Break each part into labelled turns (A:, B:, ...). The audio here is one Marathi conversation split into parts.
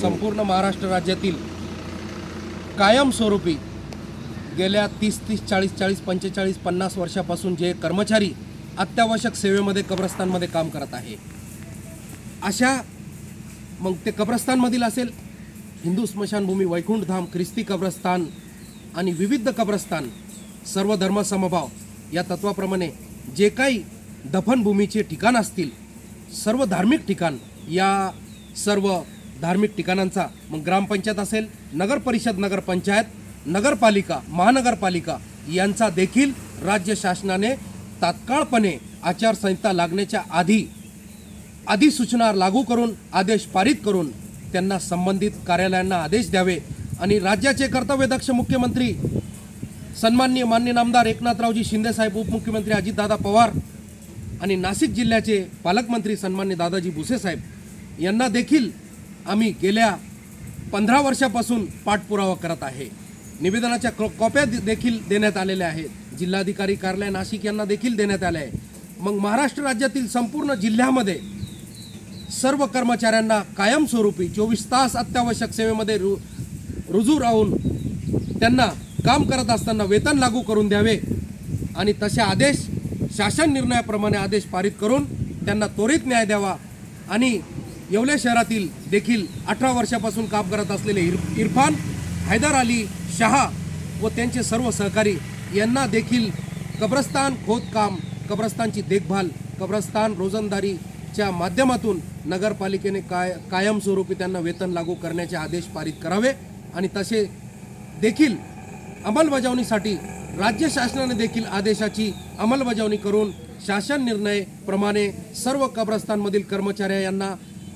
A: संपूर्ण महाराष्ट्र राज्यातील कायमस्वरूपी गेल्या तीस तीस चाळीस चाळीस पंचेचाळीस पन्नास वर्षापासून जे कर्मचारी अत्यावश्यक सेवेमध्ये कब्रस्तानमध्ये काम करत आहे. अशा मग ते कब्रस्तानमधील असेल हिंदू स्मशानभूमी वैकुंठधाम ख्रिस्ती कब्रस्तान आणि विविध कब्रस्तान सर्व धर्मसमभाव या तत्वाप्रमाणे जे काही दफनभूमीचे ठिकाण असतील सर्व धार्मिक ठिकाण या सर्व धार्मिक ठिकाणांचा मग ग्रामपंचायत असेल नगर परिषद नगरपंचायत नगरपालिका महानगरपालिका यांचा देखील राज्य शासनाने तात्काळपणे आचारसंहिता लागण्याच्या आधी अधिसूचना लागू करून आदेश पारित करून त्यांना संबंधित कार्यालयांना आदेश द्यावे आणि राज्याचे कर्तव्यदक्ष मुख्यमंत्री सन्माननीय मान्य नामदार एकनाथरावजी शिंदेसाहेब उपमुख्यमंत्री अजितदादा पवार आणि नाशिक जिल्ह्याचे पालकमंत्री सन्मान्य दादाजी भुसेसाहेब यांना देखील आम्ही गेल्या पंधरा वर्षापासून पाठपुरावा करत आहे. निवेदनाच्या क- कॉप्या देखील देण्यात आलेल्या आहेत. जिल्हाधिकारी कार्यालय नाशिक यांना देखील देण्यात आले आहे. मग महाराष्ट्र राज्यातील संपूर्ण जिल्ह्यामध्ये सर्व कर्मचाऱ्यांना कायमस्वरूपी चोवीस तास अत्यावश्यक सेवेमध्ये रु रुजू राहून त्यांना काम करत असताना वेतन लागू करून द्यावे आणि तसे आदेश शासन निर्णयाप्रमाणे आदेश पारित करून त्यांना त्वरित न्याय द्यावा आणि येवले शहरातील देखील अठरा वर्षापासून काम करत असलेले इर इरफान हैदर अली शहा व त्यांचे सर्व सहकारी यांना देखील कब्रस्तान खोदकाम कब्रस्तानची देखभाल कब्रस्तान रोजंदारीच्या माध्यमातून नगरपालिकेने काय कायमस्वरूपी त्यांना वेतन लागू करण्याचे आदेश पारित करावे आणि तसे देखील अंमलबजावणीसाठी राज्य शासनाने देखील आदेशाची अंमलबजावणी करून शासन निर्णय प्रमाणे सर्व कब्रस्तानमधील कर्मचाऱ्या यांना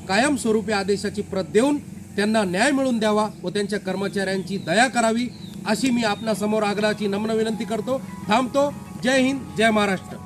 A: कायमस्वरूपी आदेशाची प्रत देऊन त्यांना न्याय मिळवून द्यावा व त्यांच्या कर्मचाऱ्यांची दया करावी अशी मी आपणासमोर आग्रहाची नम्र विनंती करतो. थांबतो. जय हिंद जय महाराष्ट्र.